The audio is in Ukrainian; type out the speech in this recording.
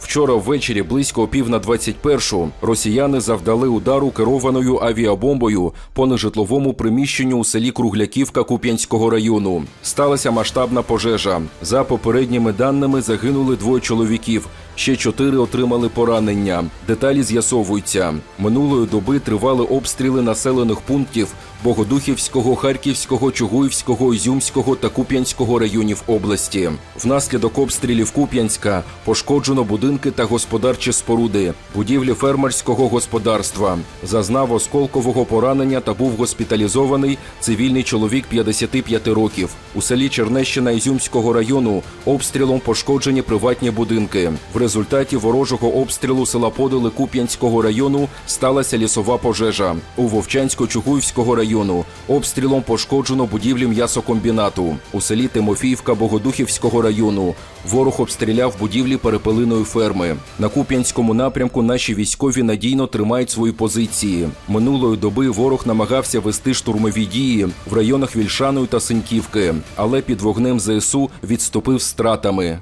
Вчора ввечері близько пів на 21 росіяни завдали удару керованою авіабомбою по нежитловому приміщенню у селі Кругляківка Куп'янського району. Сталася масштабна пожежа. За попередніми даними загинули двоє чоловіків. Ще чотири отримали поранення. Деталі з'ясовуються. Минулої доби тривали обстріли населених пунктів Богодухівського, Харківського, Чугуївського, Ізюмського та Куп'янського районів області. Внаслідок обстрілів Куп'янська пошкоджено будинки та господарчі споруди, будівлі фермерського господарства. Зазнав осколкового поранення та був госпіталізований цивільний чоловік 55 років. У селі Чернещина Ізюмського району обстрілом пошкоджені приватні будинки. В результаті ворожого обстрілу села Подоли Куп'янського району сталася лісова пожежа. У Вовчансько-Чугуївського району обстрілом пошкоджено будівлі м'ясокомбінату. У селі Тимофіївка Богодухівського району ворог обстріляв будівлі перепелиної ферми. На Куп'янському напрямку наші військові надійно тримають свої позиції. Минулої доби ворог намагався вести штурмові дії в районах Вільшаної та Синьківки, але під вогнем ЗСУ відступив з стратами.